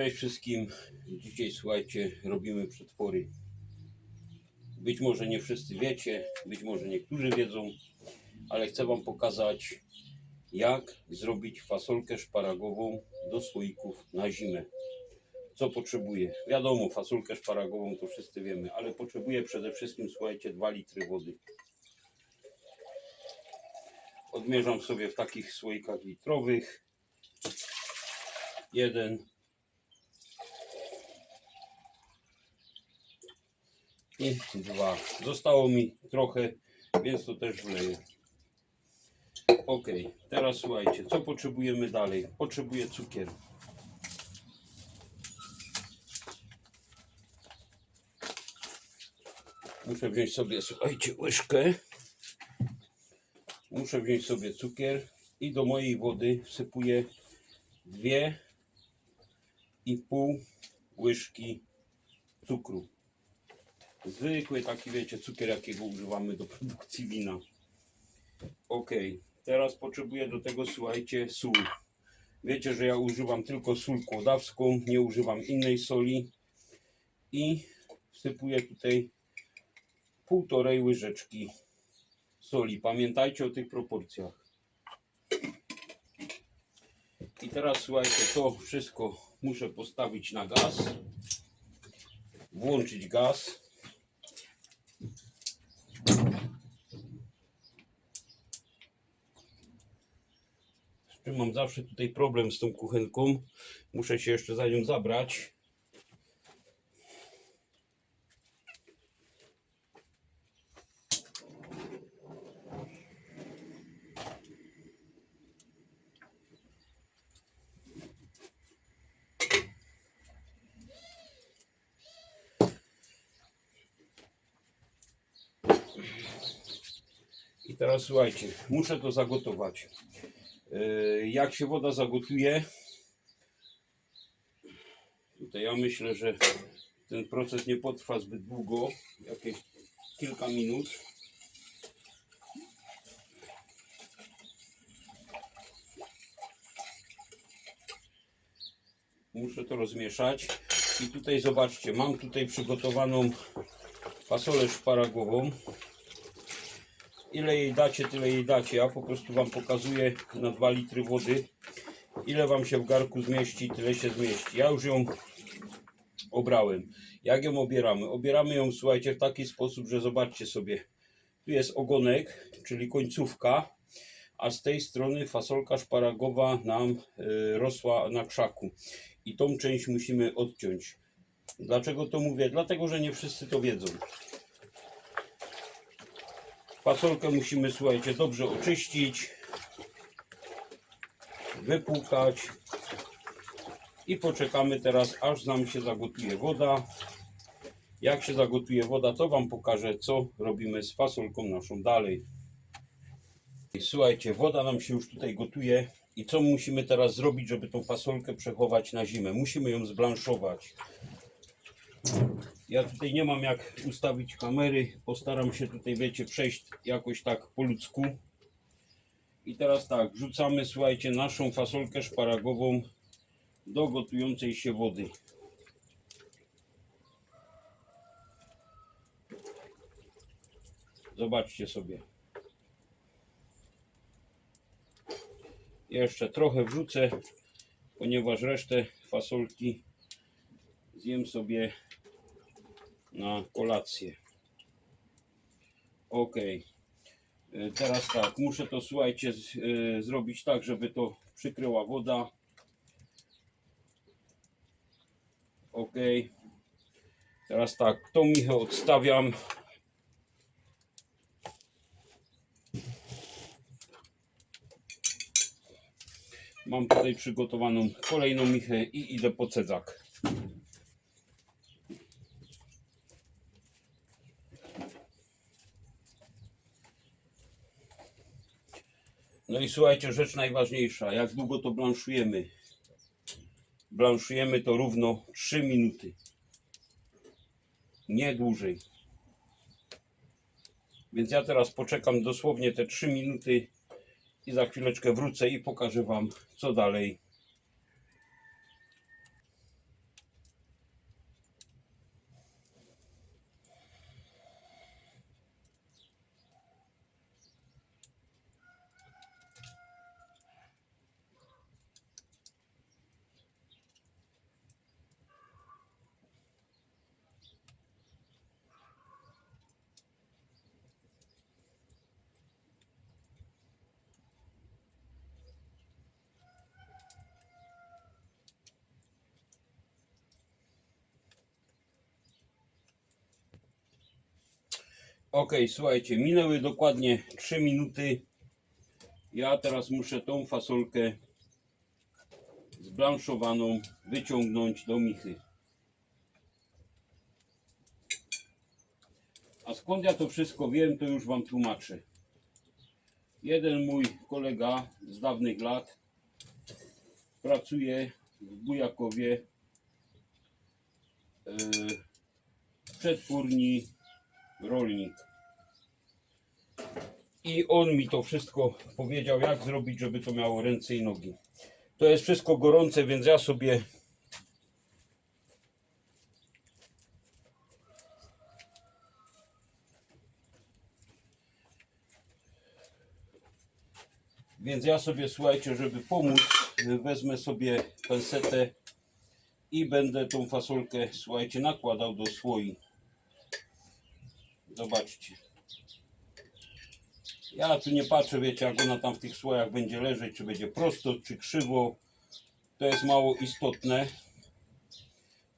Cześć wszystkim. Dzisiaj słuchajcie, robimy przetwory. Być może nie wszyscy wiecie, być może niektórzy wiedzą, ale chcę Wam pokazać, jak zrobić fasolkę szparagową do słoików na zimę. Co potrzebuję? Wiadomo, fasolkę szparagową to wszyscy wiemy, ale potrzebuję przede wszystkim, słuchajcie, 2 litry wody. Odmierzam sobie w takich słoikach litrowych. Jeden, i dwa. Zostało mi trochę, więc to też wleję. Ok, teraz słuchajcie, co potrzebujemy dalej? Potrzebuję cukier. Muszę wziąć sobie, słuchajcie, łyżkę. Muszę wziąć sobie cukier i do mojej wody wsypuję dwie i pół łyżki cukru. Zwykły taki, wiecie, cukier, jakiego używamy do produkcji wina. Ok, teraz potrzebuję do tego, słuchajcie, sól. Wiecie, że ja używam tylko sól kłodawską, nie używam innej soli. I wsypuję tutaj półtorej łyżeczki soli. Pamiętajcie o tych proporcjach. I teraz słuchajcie, to wszystko muszę postawić na gaz. Włączyć gaz. Czym mam zawsze tutaj problem z tą kuchenką. Muszę się jeszcze za nią zabrać. I teraz słuchajcie, muszę to zagotować. Yy, Jak się woda zagotuje, tutaj ja myślę, że ten proces nie potrwa zbyt długo, jakieś kilka minut. Muszę to rozmieszać. I tutaj zobaczcie, mam tutaj przygotowaną fasolę szparagową. Ile jej dacie, tyle jej dacie. Ja po prostu Wam pokazuję na 2 litry wody. Ile Wam się w garku zmieści, tyle się zmieści. Ja już ją obrałem. Jak ją obieramy? Obieramy ją, słuchajcie, w taki sposób, że zobaczcie sobie. Tu jest ogonek, czyli końcówka, a z tej strony fasolka szparagowa nam y, rosła na krzaku. I tą część musimy odciąć. Dlaczego to mówię? Dlatego, że nie wszyscy to wiedzą. Fasolkę musimy, słuchajcie, dobrze oczyścić, wypłukać i poczekamy teraz, aż nam się zagotuje woda. Jak się zagotuje woda, to Wam pokażę, co robimy z fasolką naszą dalej. Słuchajcie, woda nam się już tutaj gotuje i co musimy teraz zrobić, żeby tą fasolkę przechować na zimę? Musimy ją zblanszować. Ja tutaj nie mam jak ustawić kamery. Postaram się tutaj, wiecie, przejść jakoś tak po ludzku. I teraz tak, wrzucamy, słuchajcie, naszą fasolkę szparagową do gotującej się wody. Zobaczcie sobie. Jeszcze trochę wrzucę, ponieważ resztę fasolki zjem sobie na kolację. Ok. E, Teraz tak, muszę to słuchajcie z, e, zrobić tak, żeby to przykryła woda. Ok. Teraz tak, tą michę odstawiam. Mam tutaj przygotowaną kolejną michę i idę po cedzak. No i słuchajcie, rzecz najważniejsza. Jak długo to blanszujemy? Blanszujemy to równo 3 minuty. Nie dłużej. Więc ja teraz poczekam dosłownie te 3 minuty i za chwileczkę wrócę i pokażę Wam, co dalej. Ok, słuchajcie, minęły dokładnie 3 minuty. Ja teraz muszę tą fasolkę zblanszowaną wyciągnąć do michy. A skąd ja to wszystko wiem, to już Wam tłumaczę. Jeden mój kolega z dawnych lat pracuje w Bujakowie yy, w przetwórni rolnik. I on mi to wszystko powiedział, jak zrobić, żeby to miało ręce i nogi. To jest wszystko gorące, więc ja sobie Więc ja sobie, słuchajcie, żeby pomóc, wezmę sobie pensetę i będę tą fasolkę, słuchajcie, nakładał do słoi. Zobaczcie. Ja tu nie patrzę, wiecie, jak ona tam w tych słojach będzie leżeć, czy będzie prosto, czy krzywo. To jest mało istotne.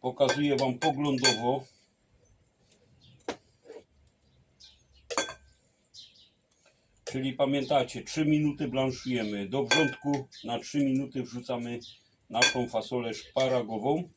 Pokazuję Wam poglądowo. Czyli pamiętacie, 3 minuty blanszujemy. Do wrzątku na 3 minuty wrzucamy naszą fasolę szparagową.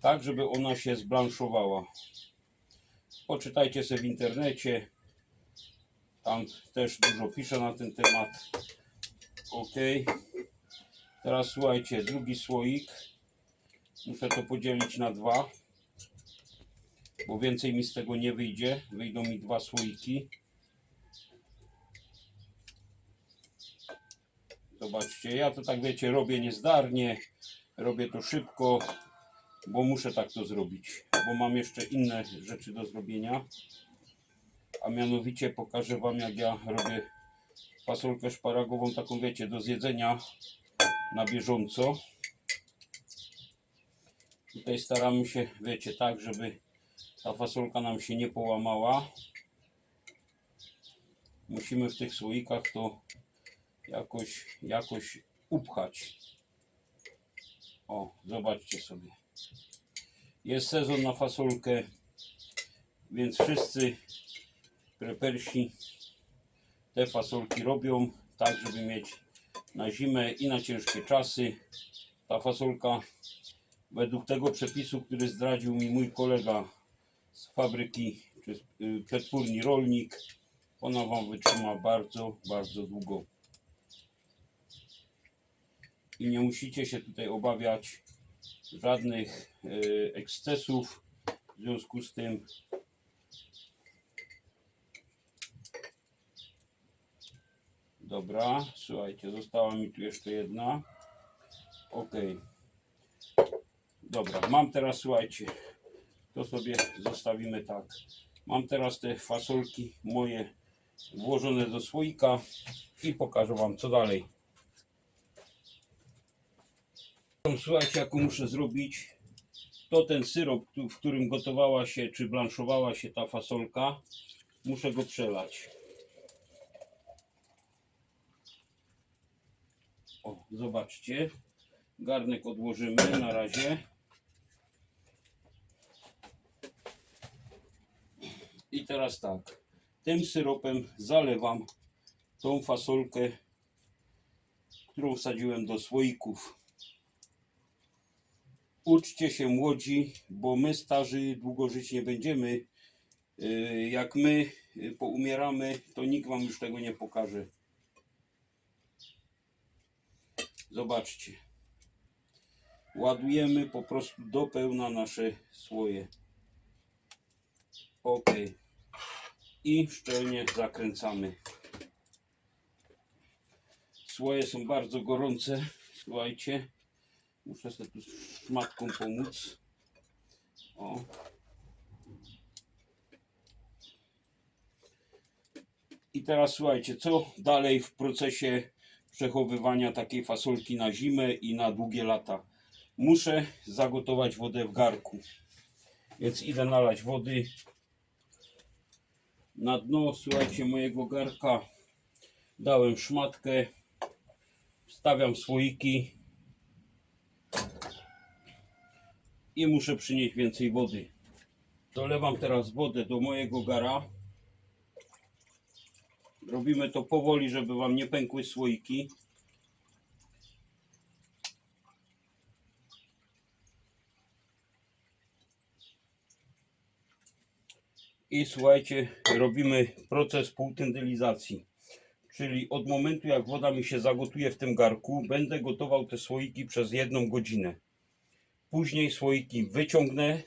Tak, żeby ona się zblanszowała. Poczytajcie sobie w internecie. Tam też dużo piszę na ten temat. Ok. Teraz słuchajcie, drugi słoik. Muszę to podzielić na dwa. Bo więcej mi z tego nie wyjdzie. Wyjdą mi dwa słoiki. Zobaczcie, ja to tak wiecie, robię niezdarnie. Robię to szybko, bo muszę tak to zrobić. Bo mam jeszcze inne rzeczy do zrobienia. A mianowicie pokażę Wam, jak ja robię fasolkę szparagową, taką wiecie, do zjedzenia na bieżąco. Tutaj staramy się, wiecie, tak, żeby ta fasolka nam się nie połamała. Musimy w tych słoikach to jakoś, jakoś upchać. O, zobaczcie sobie. Jest sezon na fasolkę, więc wszyscy prepersi te fasolki robią tak, żeby mieć na zimę i na ciężkie czasy. Ta fasolka według tego przepisu, który zdradził mi mój kolega z fabryki czy z y, przetwórni rolnik, ona Wam wytrzyma bardzo, bardzo długo. I nie musicie się tutaj obawiać żadnych y, ekscesów. W związku z tym Dobra, słuchajcie, została mi tu jeszcze jedna. Ok. Dobra, mam teraz, słuchajcie, to sobie zostawimy tak. Mam teraz te fasolki moje włożone do słoika i pokażę Wam co dalej. Słuchajcie, jaką muszę zrobić. To ten syrop, w którym gotowała się, czy blanszowała się ta fasolka, muszę go przelać. O, zobaczcie. Garnek odłożymy na razie. I teraz tak. Tym syropem zalewam tą fasolkę, którą wsadziłem do słoików. Uczcie się młodzi, bo my starzy długo żyć nie będziemy. Yy, Jak my yy, poumieramy, to nikt wam już tego nie pokaże. Zobaczcie. Ładujemy po prostu do pełna nasze słoje. Ok. I szczelnie zakręcamy. Słoje są bardzo gorące. Słuchajcie. Muszę sobie tu szmatką pomóc. O. I teraz słuchajcie, co dalej w procesie przechowywania takiej fasolki na zimę i na długie lata? Muszę zagotować wodę w garku. Więc idę nalać wody. Na dno, słuchajcie, mojego garka dałem szmatkę. Wstawiam słoiki. I muszę przynieść więcej wody. Dolewam teraz wodę do mojego gara. Robimy to powoli, żeby Wam nie pękły słoiki. I słuchajcie, robimy proces półtyndylizacji. Czyli od momentu jak woda mi się zagotuje w tym garku, będę gotował te słoiki przez jedną godzinę. Później słoiki wyciągnę,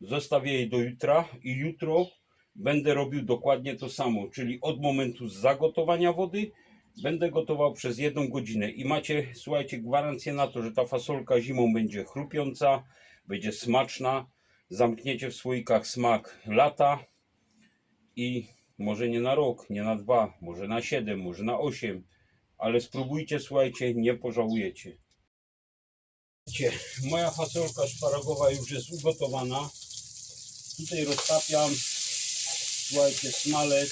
zostawię je do jutra i jutro będę robił dokładnie to samo, czyli od momentu zagotowania wody będę gotował przez jedną godzinę i macie, słuchajcie, gwarancję na to, że ta fasolka zimą będzie chrupiąca, będzie smaczna, zamkniecie w słoikach smak lata i może nie na rok, nie na dwa, może na siedem, może na osiem, ale spróbujcie, słuchajcie, nie pożałujecie. Moja fasolka szparagowa już jest ugotowana. Tutaj roztapiam, słuchajcie, smalec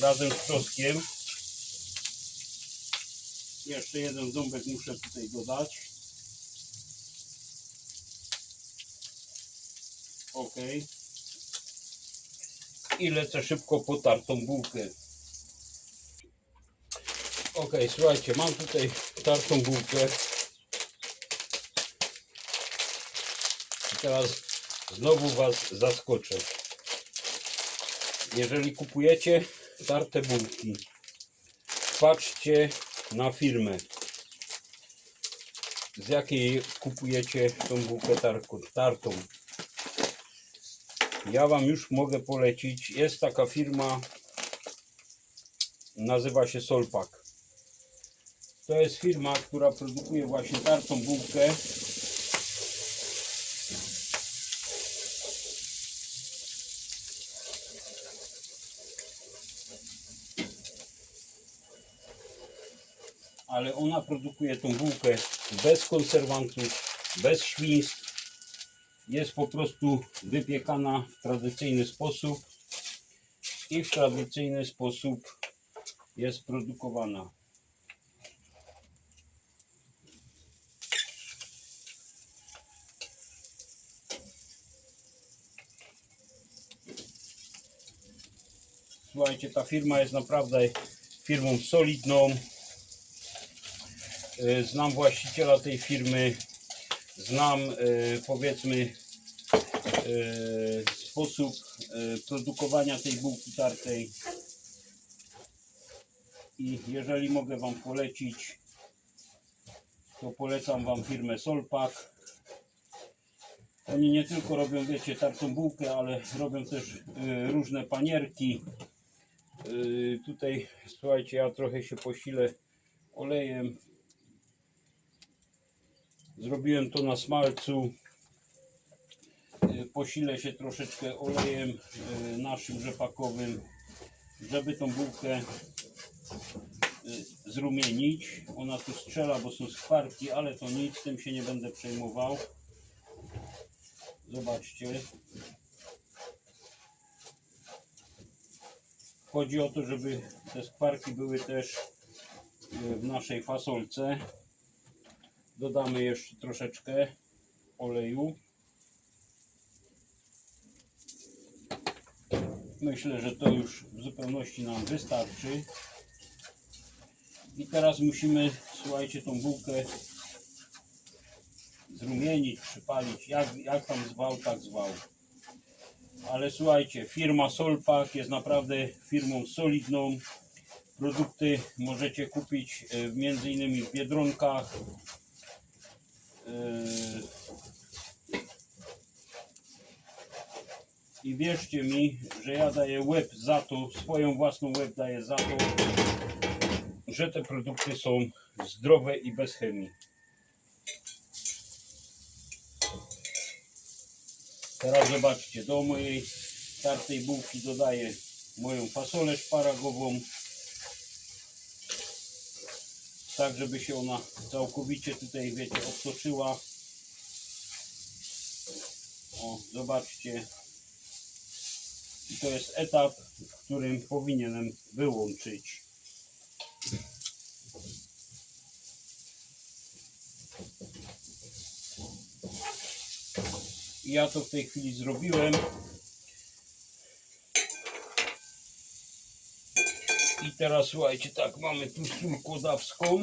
razem z czosnkiem. Jeszcze jeden ząbek muszę tutaj dodać. Ok. I lecę szybko po tartą bułkę. Ok, słuchajcie, mam tutaj tartą bułkę. Teraz znowu Was zaskoczę. Jeżeli kupujecie tarte bułki, patrzcie na firmę. Z jakiej kupujecie tą bułkę tartą. Ja Wam już mogę polecić. Jest taka firma, nazywa się Solpak. To jest firma, która produkuje właśnie tartą bułkę. Ale ona produkuje tą bułkę bez konserwantów, bez świństw. Jest po prostu wypiekana w tradycyjny sposób i w tradycyjny sposób jest produkowana. Słuchajcie, ta firma jest naprawdę firmą solidną. E, Znam właściciela tej firmy, znam e, powiedzmy e, sposób produkowania tej bułki tartej. I jeżeli mogę Wam polecić, to polecam Wam firmę Solpak. Oni nie tylko robią, wiecie, tartą bułkę, ale robią też różne panierki. Tutaj słuchajcie, ja trochę się posilę olejem. Zrobiłem to na smalcu. Yy, posilę się troszeczkę olejem yy, naszym rzepakowym, żeby tą bułkę yy, zrumienić. Ona tu strzela, bo są skwarki, ale to nic, tym się nie będę przejmował. Zobaczcie. Chodzi o to, żeby te skwarki były też w naszej fasolce. Dodamy jeszcze troszeczkę oleju. Myślę, że to już w zupełności nam wystarczy. I teraz musimy, słuchajcie, tą bułkę zrumienić, przypalić. Jak, jak tam zwał, tak zwał. Ale słuchajcie, firma Solpak jest naprawdę firmą solidną. Produkty możecie kupić e, innymi w Biedronkach. E, I wierzcie mi, że ja daję łeb za to, swoją własną łeb daję za to, że te produkty są zdrowe i bez chemii. Teraz zobaczcie, do mojej tartej bułki dodaję moją fasolę szparagową. Tak, żeby się ona całkowicie tutaj, wiecie, obtoczyła. O, zobaczcie. I to jest etap, w którym powinienem wyłączyć. Ja to w tej chwili zrobiłem. I teraz słuchajcie, tak, mamy tu sól kłodawską.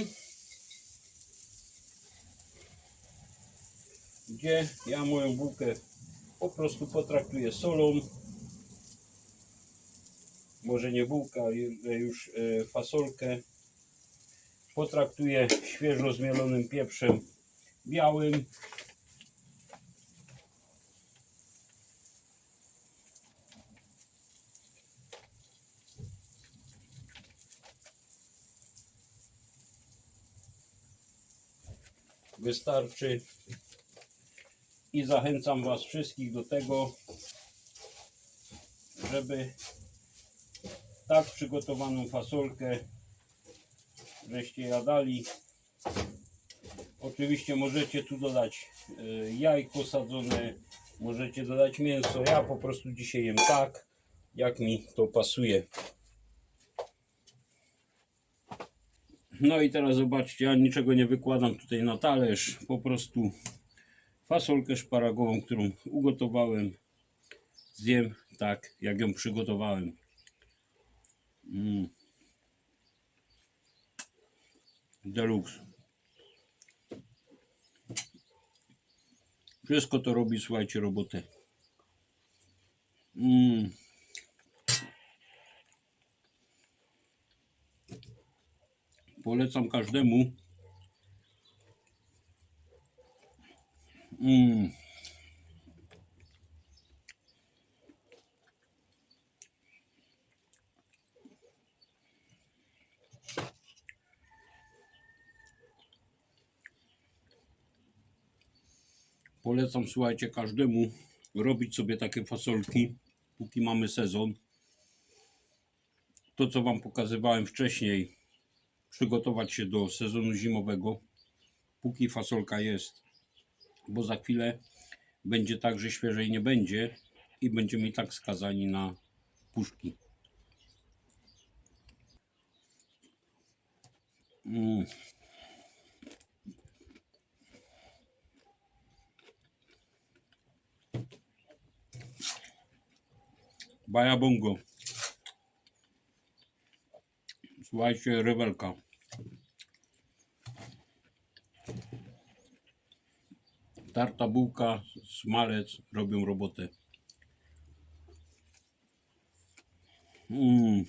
Gdzie ja moją bułkę po prostu potraktuję solą. Może nie bułka, ale już e, fasolkę. Potraktuję świeżo zmielonym pieprzem białym. Wystarczy. I zachęcam Was wszystkich do tego, żeby tak przygotowaną fasolkę żeście jadali. Oczywiście możecie tu dodać y, jajko sadzone, możecie dodać mięso. Ja po prostu dzisiaj jem tak, jak mi to pasuje. No i teraz zobaczcie, ja niczego nie wykładam tutaj na talerz, po prostu fasolkę szparagową, którą ugotowałem, zjem tak, jak ją przygotowałem. Mm. Deluxe. Wszystko to robi, słuchajcie, robotę. Mm. Polecam każdemu. Mm. Polecam, słuchajcie, każdemu robić sobie takie fasolki, póki mamy sezon. To, co Wam pokazywałem wcześniej, przygotować się do sezonu zimowego, póki fasolka jest, bo za chwilę będzie tak, że świeżej nie będzie i będziemy i tak skazani na puszki. Mm. Baja Bongo. Słuchajcie, rewelka. Tarta bułka, smalec robią robotę. Mm.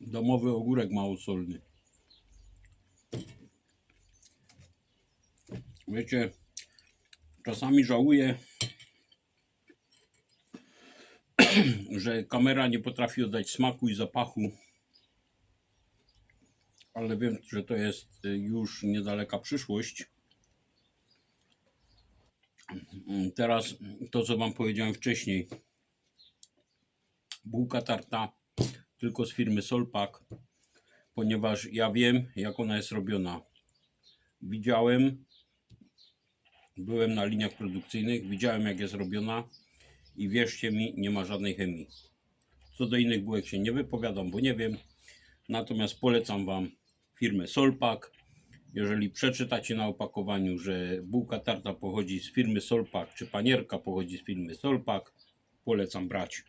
Domowy ogórek małosolny. Wiecie, czasami żałuję, że kamera nie potrafi oddać smaku i zapachu. Ale wiem, że to jest y, już niedaleka przyszłość. Teraz to, co Wam powiedziałem wcześniej. Bułka tarta tylko z firmy Solpak, ponieważ ja wiem, jak ona jest robiona. Widziałem, byłem na liniach produkcyjnych, widziałem, jak jest robiona i wierzcie mi, nie ma żadnej chemii. Co do innych bułek się nie wypowiadam, bo nie wiem. Natomiast polecam Wam firmę Solpak. Jeżeli przeczytacie na opakowaniu, że bułka tarta pochodzi z firmy Solpak, czy panierka pochodzi z firmy Solpak, polecam brać.